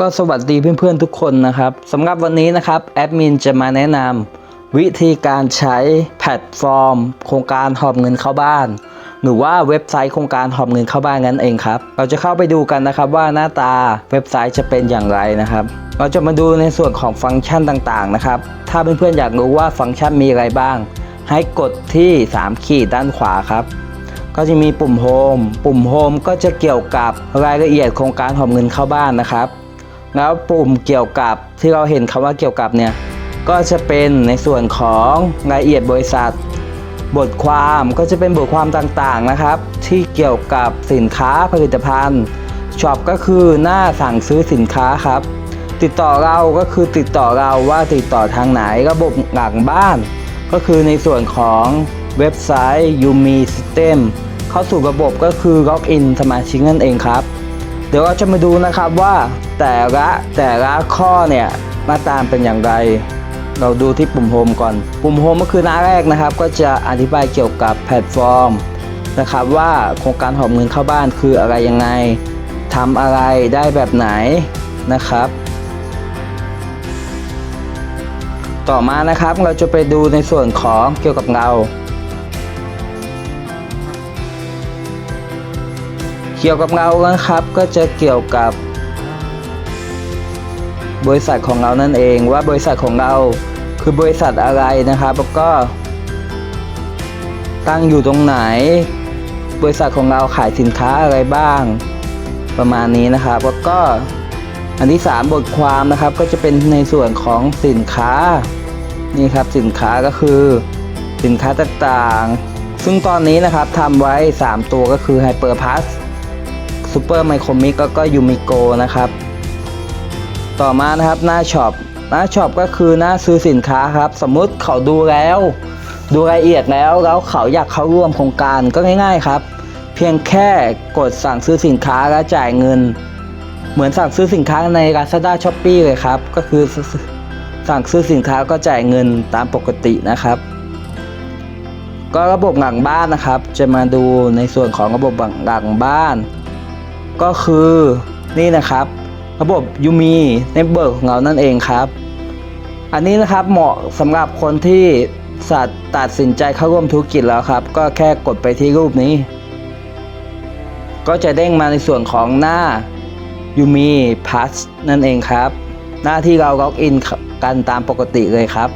ก็สวัสดีเพื่อนๆทุกคนนะครับสำหรับวันนี้นะครับแอดมินจะมาแนะนำวิธีการใช้แพลตฟอร์ม โครงการหอบเงินเข้าบ้าน หรือว่าเว็บไซต์โครงการหอบเงินเข้าบ้านนั่นเองครับ เราจะเข้าไปดูกันนะครับว่าหน้าตาเว็บไซต์จะเป็นอย่างไรนะครับ เราจะมาดูในส่วนของฟังก์ชันต่างๆนะครับ ถ้าเพื่อนๆอยากรู้ว่าฟังก์ชันมีอะไรบ้าง ให้กดที่ 3 ขีดด้านขวาครับก็จะมีปุ่มโฮมปุ่มโฮมก็จะเกี่ยวกับรายละเอียดโครงการหอบเงินเข้าบ้านนะครับ แล้วปุ่มเกี่ยวกับที่เราเห็นคำว่าเกี่ยวกับเนี่ยก็จะเป็นในส่วนของรายละเอียดบริษัท บทความก็จะเป็นบทความต่างๆนะครับ ที่เกี่ยวกับสินค้าผลิตภัณฑ์ช็อปก็คือหน้าสั่งซื้อสินค้าครับ ติดต่อเราก็คือติดต่อเราว่าติดต่อทางไหนระบบหลังบ้าน ก็คือในส่วนของเว็บไซต์ Yumi System เข้าสู่ระบบก็คือล็อกอินสมาชิกนั่นเองครับ เดี๋ยวเราจะมาดูนะครับว่าแต่ละแต่ละข้อเนี่ยมาตามเป็นอย่างไร เราดูที่ปุ่มโฮมก่อน ปุ่มโฮมก็คือหน้าแรกนะครับ ก็จะอธิบายเกี่ยวกับแพลตฟอร์มนะครับว่าโครงการหอบเงินเข้าบ้านคืออะไรยังไงทำอะไรได้แบบไหนนะครับ ต่อมานะครับเราจะไปดูในส่วนของเกี่ยวกับเรา เกี่ยวกับเรานะครับ ก็จะเกี่ยวกับบริษัทของเรานั่นเองว่าบริษัทของเราคือบริษัทอะไรนะครับแล้วก็ตั้งอยู่ตรงไหน บริษัทของเราขายสินค้าอะไรบ้าง ประมาณนี้นะครับแล้วก็อันที่ 3 บทความนะครับก็จะเป็นในส่วนของสินค้านี่ครับสินค้าก็คือสินค้าต่างๆ ซึ่งตอนนี้นะครับทำไว้ 3 ตัวก็คือ Hyper Pass ซูเปอร์ไมโครมิกแล้วก็ยูมิโกนะครับ ต่อมานะครับหน้าช็อปหน้าช็อปก็คือหน้าซื้อสินค้าครับ สมมุติเขาดูแล้ว ดูรายละเอียดแล้วแล้วเขาอยากเข้าร่วมโครงการก็ง่าย ๆครับ เพียงแค่กดสั่งซื้อสินค้าแล้วจ่ายเงิน เหมือนสั่งซื้อสินค้าใน Lazada s h o p e e เลยครับ ก็คือสั่งซื้อสินค้าก็จ่ายเงินตามปกตินะครับ ก็ระบบหลังบ้านนะครับ จะมาดูในส่วนของระบบหลังบ้าน ก็คือนี่นะครับ ระบบยูมีในเบิร์ของเรานั่นเองครับ อันนี้นะครับเหมาะสำหรับคนที่สัตว์ตัดสินใจเข้าร่วมธุรกิจแล้วครับ ก็แค่กดไปที่รูปนี้ ก็จะเด้งมาในส่วนของหน้า ยูมีพัสนั่นเองครับ หน้าที่เราล็อกอินกันตามปกติเลยครับ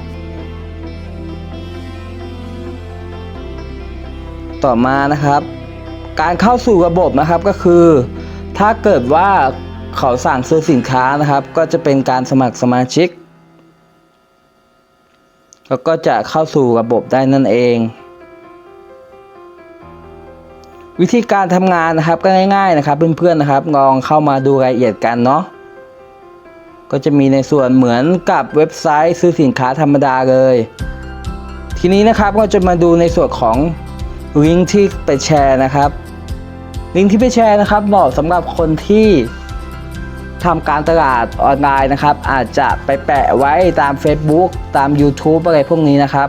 ต่อมานะครับ การเข้าสู่ระบบนะครับก็คือ ถ้าเกิดว่าเขาสั่งซื้อสินค้านะครับ ก็จะเป็นการสมัครสมาชิกแล้วก็จะเข้าสู่ระบบได้นั่นเอง วิธีการทำงานนะครับก็ง่าย ๆนะครับ เพื่อนๆนะครับลองเข้ามาดูรายละเอียดกันเนาะก็จะมีในส่วนเหมือนกับเว็บไซต์ซื้อสินค้าธรรมดาเลย ทีนี้นะครับก็จะมาดูในส่วนของลิงก์ที่ไปแชร์นะครับ ลิงก์ที่ไปแชร์นะครับเหมาะสำหรับคนที่ทำการตลาดออนไลน์นะครับ อาจจะไปแปะไว้ตาม Facebook ตาม YouTube อะไรพวกนี้นะครับ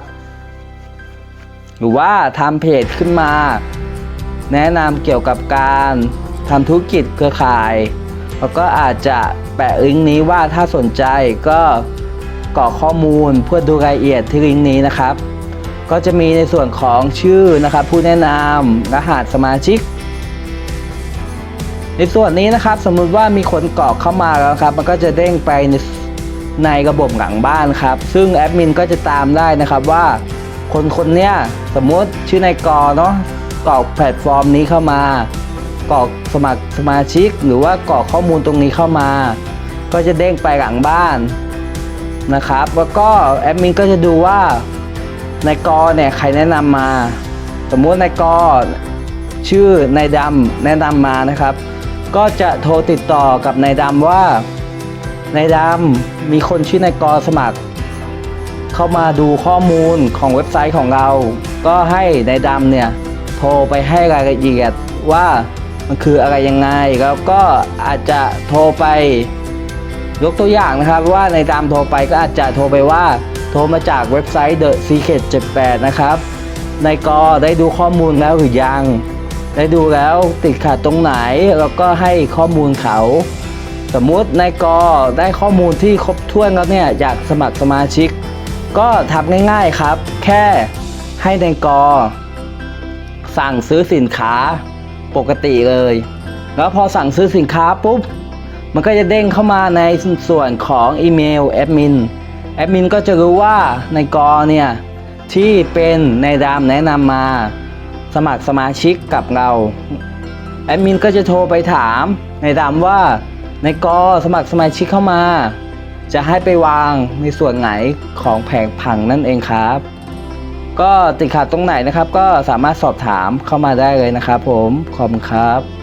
หรือว่าทำเพจขึ้นมา แนะนำเกี่ยวกับการทำธุรกิจเครือข่าย แล้วก็อาจจะแปะลิงก์นี้ว่าถ้าสนใจก็กรอกข้อมูลเพื่อดูรายละเอียดที่ลิงก์นี้นะครับ ก็จะมีในส่วนของชื่อนะครับ ผู้แนะนำรหัสสมาชิก ในส่วนนี้นะครับสมมุติว่ามีคนกรอกเข้ามาแล้วครับ มันก็จะเด้งไปในในระบบหลังบ้านครับ ซึ่งแอดมินก็จะตามได้นะครับว่า คนคนเนี้ยสมมติชื่อนายกอเนาะกรอกแพลตฟอร์มนี้เข้ามากรอกสมัครสมาชิก หรือว่ากรอกข้อมูลตรงนี้เข้ามา ก็จะเด้งไปหลังบ้านนะครับ แล้วก็แอดมินก็จะดูว่านายกอเนี่ยใครแนะนำมา สมมุตินายกอชื่อนายดำแนะนำมานะครับ ก็จะโทรติดต่อกับนายดำว่านายดำมีคนชื่อนายกอสมัคร เข้ามาดูข้อมูลของเว็บไซต์ของเรา ก็ให้นายดำเนี่ยโทรไปให้รายละเอียดว่ามันคืออะไรยังไงแล้วก็อาจจะโทรไปยกตัวอย่างนะครับว่าในดำโทรไปก็อาจจะโทรไปว่า โทรมาจากเว็บไซต์ The Secret 78 นะครับนายกอได้ดูข้อมูลแล้วหรือยัง ได้ดูแล้วติดขัดตรงไหนแล้วก็ให้ข้อมูลเขา สมมุตินายกได้ข้อมูลที่ครบถ้วนแล้วเนี่ยอยากสมัครสมาชิก ก็ทำง่ายๆครับ แค่ให้นายกสั่งซื้อสินค้าปกติเลย แล้วพอสั่งซื้อสินค้าปุ๊บมันก็จะเด้งเข้ามาในส่วนของอีเมลแอดมินแอดมินก็จะรู้ว่าในกอเนี่ยที่เป็นในดามแนะนำมา สมัครสมาชิกกับเราแอดมินก็จะโทรไปถามในดามว่าในกอสมัครสมาชิกเข้ามา จะให้ไปวางในส่วนไหนของแผงผังนั่นเองครับ ก็ติดขัดตรงไหนนะครับ ก็สามารถสอบถามเข้ามาได้เลยนะครับ ผมขอบคุณครับ